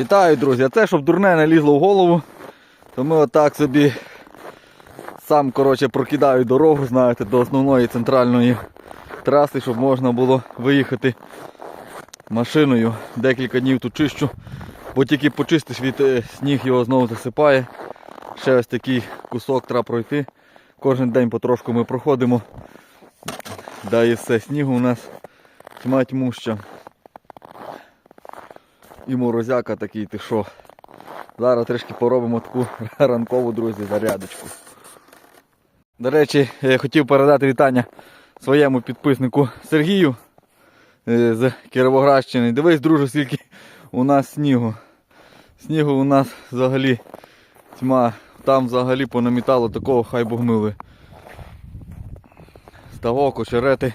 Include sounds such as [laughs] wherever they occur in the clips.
Вітаю, друзі! Це, щоб дурне не лізло в голову, то ми отак собі сам коротше, прокидаю дорогу, знаєте, до основної центральної траси, щоб можна було виїхати машиною. Декілька днів тут чищу, бо тільки почистиш від е, сніг його знову засипає. Ще ось такий кусок треба пройти. Кожен день потрошку ми проходимо. Да і все, снігу у нас тьма тьмуща. І морозяка такий, ти що. Зараз трішки поробимо таку [laughs] ранкову, друзі, зарядочку. До речі, я хотів передати вітання своєму підписнику Сергію е, з Кіровоградщини. Дивись, друже, скільки у нас снігу. Снігу у нас взагалі тьма. Там взагалі понамітало такого хай богмили. Ставок, очерети.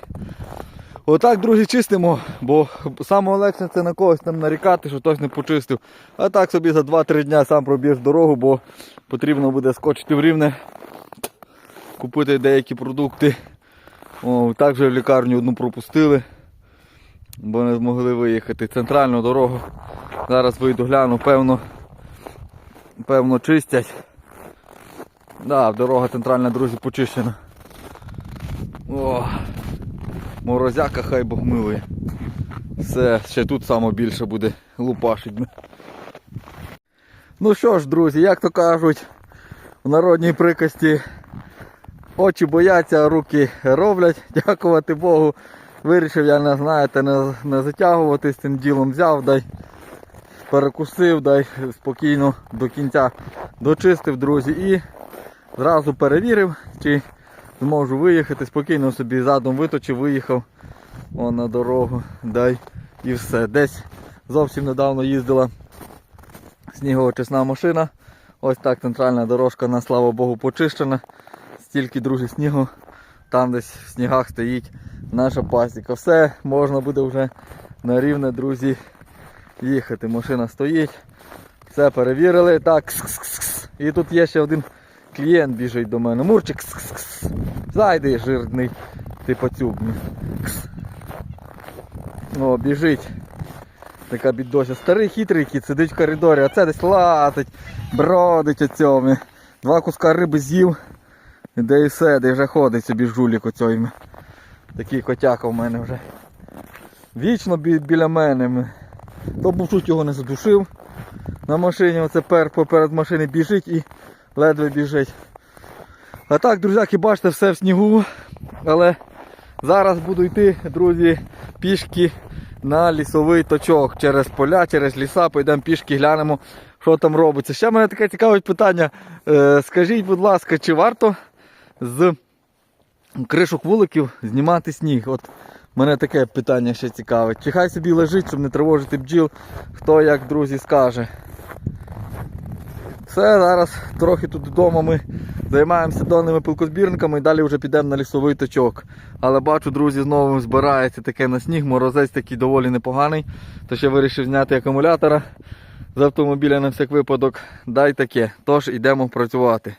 Отак, друзі, чистимо, бо саме легше це на когось там нарікати, що хтось не почистив. А так собі за 2-3 дня сам пробіж дорогу, бо потрібно буде скочити в рівне, купити деякі продукти. О, так вже в лікарню одну пропустили, бо не змогли виїхати. Центральну дорогу. Зараз вийду гляну, певно, певно чистять. Да, дорога центральна, друзі, почищена. О, морозяка хай Бог милує. Все, ще тут саме більше буде лупашить. Ну що ж, друзі, як то кажуть, в народній прикасті очі бояться, руки роблять. [laughs] Дякувати Богу. Вирішив я не знаєте, не, не затягувати з цим ділом, взяв, дай перекусив, дай спокійно до кінця дочистив, друзі, і зразу перевірив, чи зможу виїхати, спокійно собі задом виточив, виїхав о, на дорогу, дай і все. Десь зовсім недавно їздила снігоочисна машина. Ось так центральна дорожка, на слава Богу, почищена. Стільки, друзі, снігу. Там десь в снігах стоїть наша пасіка. Все, можна буде вже на рівне, друзі, їхати. Машина стоїть. Все перевірили. Так, кс-кс-кс. і тут є ще один клієнт біжить до мене. Мурчик, кс-кс-кс. Зайди, жирний, ти пацюбний. О, біжить. Така бідося. Старий хитрий кіт сидить в коридорі, а це десь лазить, бродить оцьому. Два куска риби з'їв. Де і все, де вже ходить собі жулік оцьому. Такий котяка в мене вже. Вічно бі- біля мене. То був чуть його не задушив. На машині оце пер поперед машини біжить і ледве біжить. А так, друзяки, бачите, все в снігу. Але зараз буду йти, друзі, пішки на лісовий точок через поля, через ліса, пойдемо пішки, глянемо, що там робиться. Ще мене таке цікаве питання. Е, скажіть, будь ласка, чи варто з кришок вуликів знімати сніг? От мене таке питання ще цікаве. Чи хай собі лежить, щоб не тривожити бджіл, хто як друзі скаже. Все, зараз трохи тут вдома ми займаємося донними пилкозбірниками і далі вже підемо на лісовий точок. Але бачу, друзі, знову збирається таке на сніг, морозець такий доволі непоганий. То ще вирішив зняти акумулятора з автомобіля на всяк випадок. Дай таке. Тож йдемо працювати.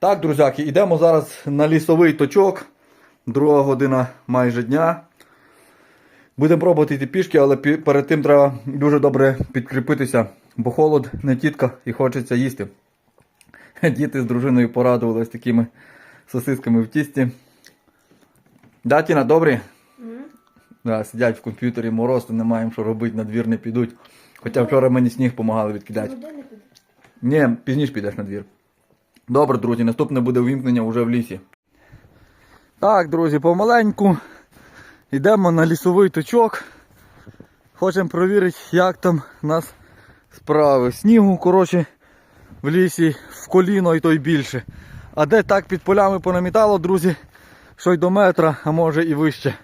Так, друзяки, йдемо зараз на лісовий точок. Друга година майже дня. Будемо пробувати йти пішки, але перед тим треба дуже добре підкріпитися, бо холод не тітка і хочеться їсти. Діти з дружиною порадувалися такими сосисками в тісті. Да, Тіна, добрі? Да, сидять в комп'ютері мороз, то не маємо що робити, на двір не підуть. Хоча вчора мені сніг допомагали відкидати. Ні, пізніше підеш на двір. Добре, друзі, наступне буде увімкнення вже в лісі. Так, друзі, помаленьку. Йдемо на лісовий точок. Хочемо перевірити, як там у нас справи. Снігу, коротше, в лісі в коліно і то й більше. А де так під полями понамітало, друзі, що й до метра, а може і вище.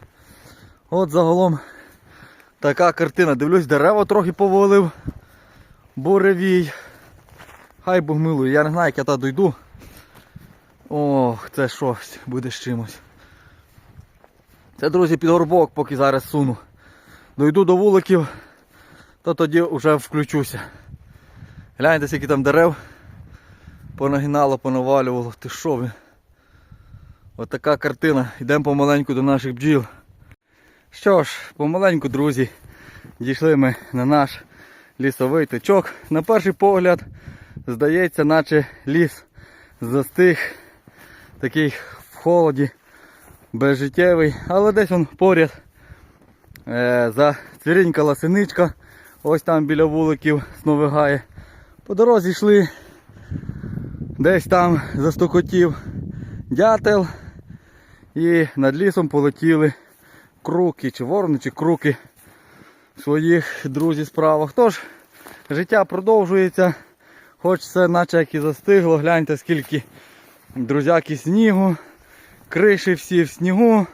От загалом така картина. Дивлюсь, дерева трохи повалив. Буревій. Хай Бог милує, я не знаю, як я та дойду. Ох, це щось буде з чимось. Це, друзі, під горбок, поки зараз суну. Дойду до вуликів, то тоді вже включуся. Гляньте, скільки там дерев понагинало, понавалювало. Ти що ви? От картина. Йдемо помаленьку до наших бджіл. Що ж, помаленьку, друзі, дійшли ми на наш лісовий тичок. На перший погляд, здається, наче ліс застиг, такий в холоді, безжиттєвий, але десь он поряд е, зацвірінькала синичка, ось там біля вуликів сновигає. По дорозі йшли, десь там застукотів дятел і над лісом полетіли круки, чи ворони, чи круки своїх друзів справах. Тож, життя продовжується, хоч це наче як і застигло, гляньте скільки друзяки снігу, криші всі в снігу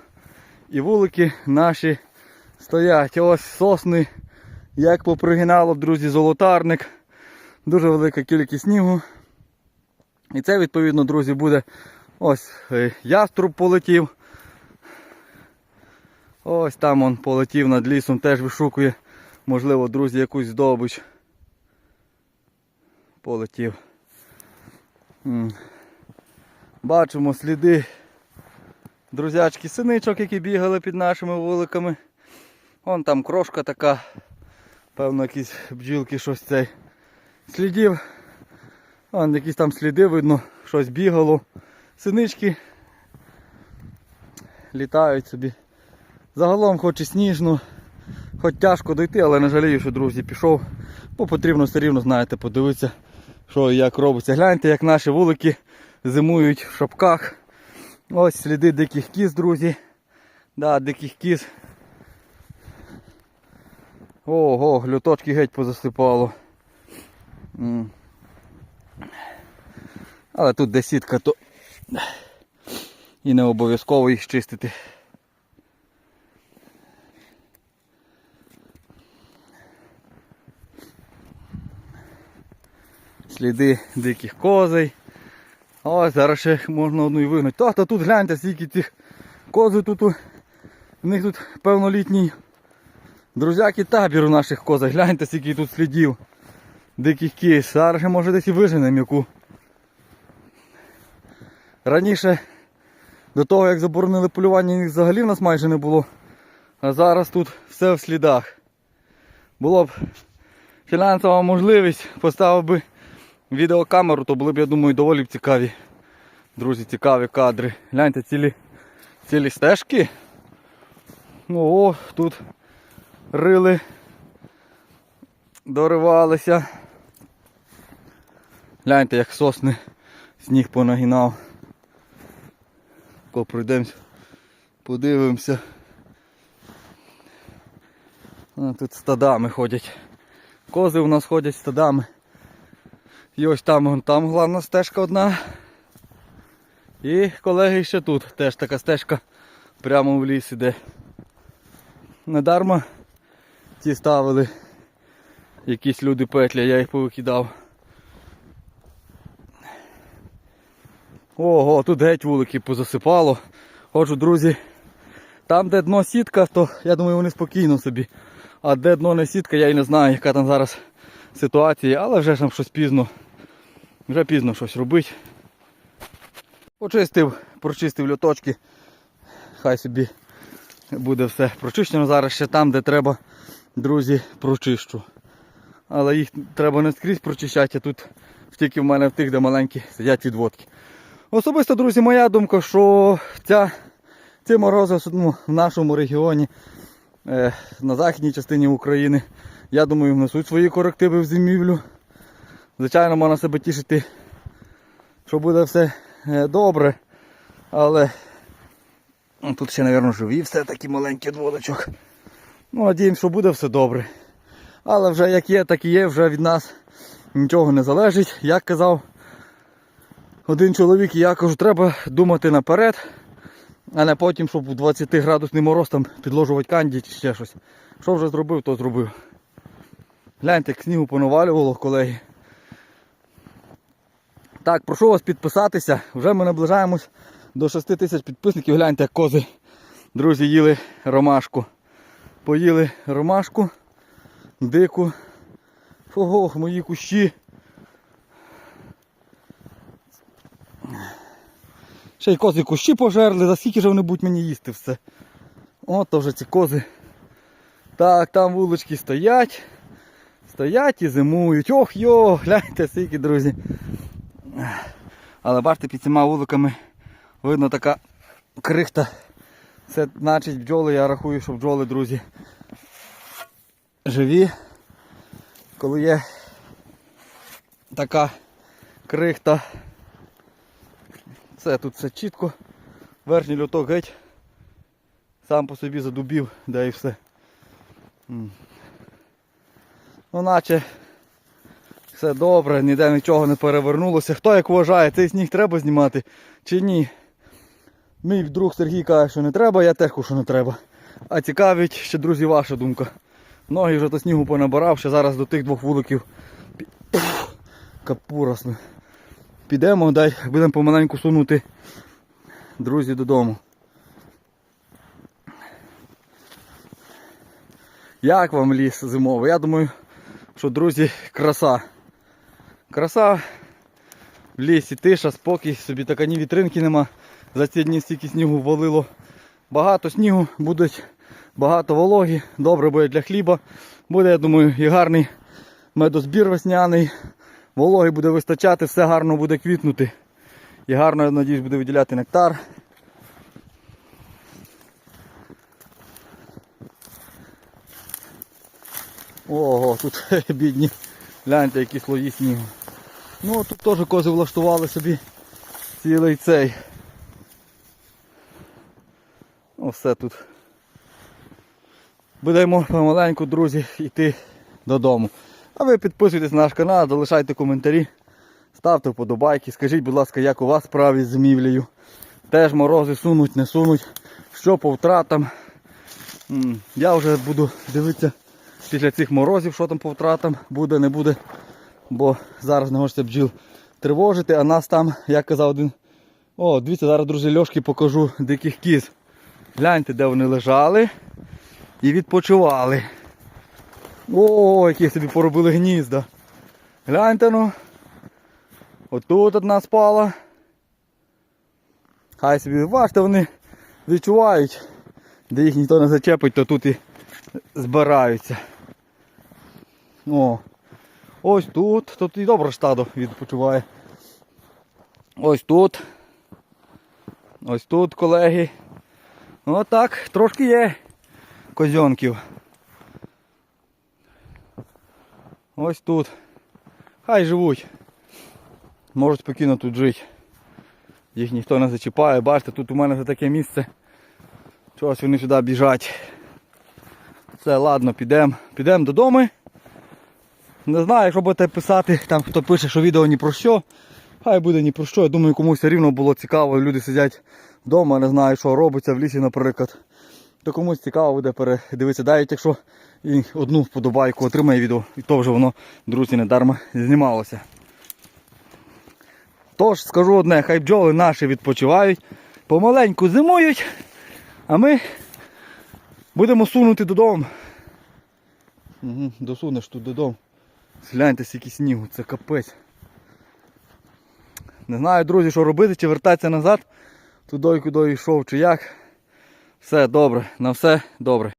і вулики наші стоять. Ось сосни, як попригинало, друзі, золотарник. Дуже велика кількість снігу. І це, відповідно, друзі, буде ось е, яструб полетів. Ось там он полетів над лісом, теж вишукує, можливо, друзі, якусь здобич. Полетів. Бачимо сліди друзячки синичок, які бігали під нашими вуликами. Вон там крошка така, певно, якісь бджілки щось цей. Слідів. Вон якісь там сліди видно, щось бігало. Синички літають собі. Загалом хоч і сніжно, хоч тяжко дойти, але не жалію, що друзі пішов. Бо потрібно все рівно, знаєте, подивитися, що і як робиться. Гляньте, як наші вулики зимують в шапках. Ось сліди диких кіз, друзі. Да, диких кіз. Ого, люточки геть позасипало. Але тут де сітка, то і не обов'язково їх чистити. Сліди диких козей. Ось зараз ще можна одну і вигнати. Та, та тут гляньте, скільки цих кози тут. у- них тут певно літній друзяки табір у наших козах. Гляньте, скільки тут слідів. Диких кіз. Зараз може десь і виженемо яку. Раніше, до того як заборонили полювання, їх взагалі в нас майже не було. А зараз тут все в слідах. Було б фінансова можливість, поставив би відеокамеру, то були б, я думаю, доволі б цікаві. Друзі, цікаві кадри. Гляньте цілі, цілі стежки. Ну, о, тут рили, доривалися. Гляньте, як сосни сніг понагинав. Ко пройдемось, подивимося. Тут стадами ходять. Кози у нас ходять стадами. І ось там, там головна стежка одна. І колеги ще тут теж така стежка прямо в ліс іде. Недарма ті ставили якісь люди петлі, я їх повикидав. Ого, тут геть вулики позасипало. Ходжу, друзі, там де дно сітка, то я думаю вони спокійно собі. А де дно не сітка, я і не знаю, яка там зараз ситуація, але вже там щось пізно. Вже пізно щось робить. Почистив, прочистив льоточки. Хай собі буде все прочищено. Зараз ще там, де треба, друзі, прочищу. Але їх треба не скрізь прочищати, а тут тільки в мене в тих, де маленькі сидять відводки. Особисто, друзі, моя думка, що ця, ці морози ну, в нашому регіоні, е, на західній частині України, я думаю, внесуть свої корективи в зимівлю. Звичайно, можна себе тішити, що буде все е, добре. Але ну, тут ще, мабуть, живі все такі маленькі дводочок. Ну, надіємося, що буде все добре. Але вже як є, так і є, вже від нас нічого не залежить. Як казав один чоловік, я кажу, треба думати наперед, а не потім, щоб у 20 градусний мороз там підложувати канді чи ще щось. Що вже зробив, то зробив. Гляньте, як снігу понавалювало, колеги. Так, прошу вас підписатися. Вже ми наближаємось до 6 тисяч підписників. Гляньте, як кози, друзі, їли ромашку. Поїли ромашку, дику. Ого, мої кущі. Ще й кози кущі пожерли, за скільки ж вони будуть мені їсти все. От то вже ці кози. Так, там вулички стоять. Стоять і зимують. Ох йо, гляньте скільки, друзі. Але бачите, під цими вуликами видно така крихта. Це значить бджоли, я рахую, що бджоли, друзі, живі. Коли є така крихта. Це тут все чітко. Верхній льоток геть. Сам по собі задубів, да і все. Ну наче все добре, ніде нічого не перевернулося. Хто як вважає, цей сніг треба знімати чи ні? Мій друг Сергій каже, що не треба, я теж кажу, що не треба. А цікавить ще, друзі, ваша думка. Ноги вже то снігу понабирав, ще зараз до тих двох вуликів. Капурасно. Підемо, дай будемо помаленьку сунути друзі додому. Як вам ліс зимовий? Я думаю, що друзі, краса. Краса в лісі, тиша, спокій, собі така ні вітринки нема. За ці дні стільки снігу валило. Багато снігу, будуть багато вологі, добре буде для хліба. Буде, я думаю, і гарний медозбір весняний. Вологи буде вистачати, все гарно буде квітнути. І гарно, я надіюсь, буде виділяти нектар. Ого, тут [laughs] бідні. Гляньте, які слої снігу. Ну тут теж кози влаштували собі цілий цей. Ну все тут. Будемо помаленьку, друзі, йти додому. А ви підписуйтесь на наш канал, залишайте коментарі, ставте вподобайки, скажіть, будь ласка, як у вас справи з зимівлею. Теж морози сунуть, не сунуть, що по втратам. Я вже буду дивитися після цих морозів, що там по втратам, буде, не буде. Бо зараз не хочеться бджіл тривожити, а нас там, як казав один. О, дивіться, зараз, друзі, льошки покажу диких кіз. Гляньте, де вони лежали і відпочивали. О, які собі поробили гнізда. Гляньте ну. Отут одна спала. Хай собі, бачите, вони відчувають, де їх ніхто не зачепить, то тут і збираються. О. Ось тут, тут і добре штадо відпочиває. Ось тут. Ось тут, колеги. Отак, трошки є козьонків. Ось тут. Хай живуть. Можуть спокійно тут жити. Їх ніхто не зачіпає. Бачите, тут у мене вже таке місце. Чогось вони сюди біжать. Все, ладно, підемо. Підемо додому. Не знаю, якщо будете писати, там хто пише, що відео ні про що. Хай буде ні про що. Я думаю, комусь рівно було цікаво. Люди сидять вдома, не знають, що робиться в лісі, наприклад. То комусь цікаво буде передивитися. Навіть якщо і одну вподобайку отримає відео, і то вже воно, друзі, не дарма знімалося. Тож скажу одне, хай бджоли наші відпочивають, помаленьку зимують, а ми будемо сунути додому. Угу, досунеш тут додому. Гляньте, скільки снігу, це капець. Не знаю, друзі, що робити, чи вертатися назад, туди, куди йшов, чи як. Все добре, на все добре.